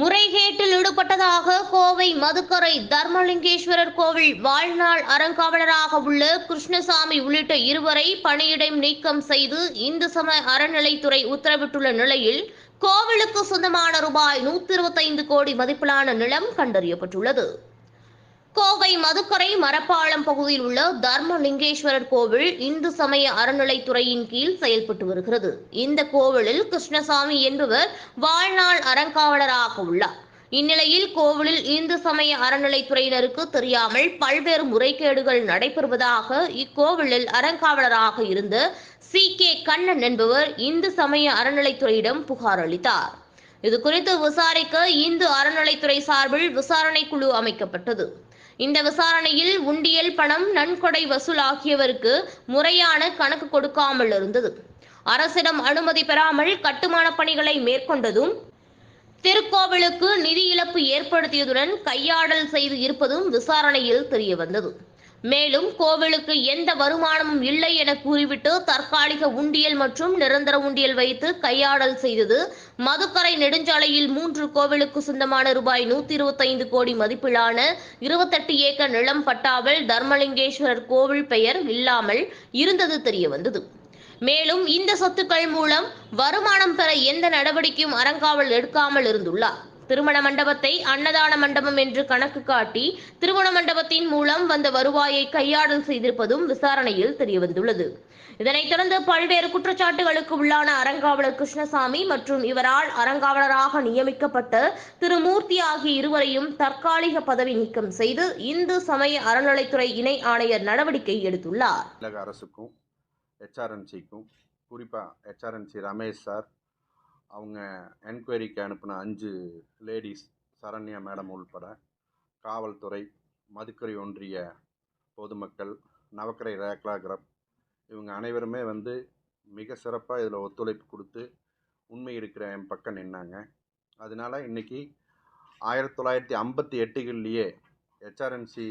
முறைகேட்டில் ஈடுபட்டதாக கோவை மதுக்கரை தர்மலிங்கேஸ்வரர் கோவில் வாழ்நாள் அறங்காவலராக உள்ள கிருஷ்ணசாமி உள்ளிட்ட இருவரை பணியிடை நீக்கம் செய்து இந்து சமய அறநிலைத்துறை உத்தரவிட்டுள்ள நிலையில் கோவிலுக்கு சொந்தமான ரூபாய் நூத்தி இருபத்தைந்து கோடி மதிப்பிலான நிலம் கண்டறியப்பட்டுள்ளது. கோவை மதுக்கரை மரப்பாளம் பகுதியில் உள்ள தர்மலிங்கேஸ்வரர் கோவில் இந்து சமய அறநிலைத்துறையின் கீழ் செயல்பட்டு வருகிறது. இந்த கோவிலில் கிருஷ்ணசாமி என்பவர் வாழ்நாள் அறங்காவலராக உள்ளார். இந்நிலையில் கோவிலில் இந்து சமய அறநிலைத்துறையினருக்கு தெரியாமல் பல்வேறு முறைகேடுகள் நடைபெறுவதாக இக்கோவிலில் அறங்காவலராக இருந்த சி. கே. கண்ணன் என்பவர் இந்து சமய அறநிலைத்துறையிடம் புகார் அளித்தார். இது குறித்து விசாரிக்க இந்து அறநிலைத்துறை சார்பில் விசாரணை குழு அமைக்கப்பட்டது. இந்த விசாரணையில் உண்டியல் பணம் நன்கொடை வசூல் ஆகியவருக்கு முறையான கணக்கு கொடுக்காமல் இருந்தது. அரசிடம் அனுமதி பெறாமல் கட்டுமான பணிகளை மேற்கொண்டதும் திருக்கோவிலுக்கு நிதி இழப்பு ஏற்படுத்தியதுடன் கையாடல் செய்து இருப்பதும் விசாரணையில் தெரியவந்தது. மேலும் கோவிலுக்கு எந்த வருமானமும் இல்லை என கூறிவிட்டு தற்காலிக உண்டியல் மற்றும் நிரந்தர உண்டியல் வைத்து கையாடல் செய்தது. மதுக்கரை நெடுஞ்சாலையில் மூன்று கோவிலுக்கு சொந்தமான ரூபாய் நூத்தி இருபத்தைந்து கோடி மதிப்பிலான இருபத்தெட்டு ஏக்கர் நிலம் பட்டாவில் தர்மலிங்கேஸ்வரர் கோவில் பெயர் இல்லாமல் இருந்தது தெரிய வந்தது மேலும் இந்த சொத்துக்கள் மூலம் வருமானம் பெற எந்த நடவடிக்கையும் அறங்காவல் எடுக்காமல் இருந்துள்ளார். திருமண மண்டபத்தை அன்னதான மண்டபம் என்று கணக்கு காட்டி திருமண மண்டபத்தின் மூலம் வந்த வருவாயை கையாடல் செய்திருப்பதும் விசாரணையில் தெரியவந்துள்ளது. இதனைத் தொடர்ந்து பல்வேறு குற்றச்சாட்டுகளுக்கு உள்ளான அறங்காவலர் கிருஷ்ணசாமி மற்றும் இவரால் அறங்காவலராக நியமிக்கப்பட்ட திரு மூர்த்தி ஆகிய இருவரையும் தற்காலிக பதவி நீக்கம் செய்து இந்து சமய அறநிலைத்துறை இணை ஆணையர் நடவடிக்கை எடுத்துள்ளார். அரசுக்கும் ஹெச்ஆர்என்சிக்கும் குறிப்பாக ஹெச்ஆர்என்சி ரமேஷ் சார் அவங்க என்கொயரிக்கு அனுப்பின அஞ்சு லேடிஸ் சரண்யா மேடம் உள்பட காவல்துறை மதுக்கரை ஒன்றிய பொதுமக்கள் நவக்கரை ரேக்லா கிரப் இவங்க அனைவருமே வந்து மிக சிறப்பாக இதில் ஒத்துழைப்பு கொடுத்து உண்மை இருக்கிற என் பக்கம் நின்னாங்க. அதனால இன்றைக்கி ஆயிரத்தி தொள்ளாயிரத்தி ஐம்பத்தி எட்டுகள்லேயே ஹெச்ஆர்என்சி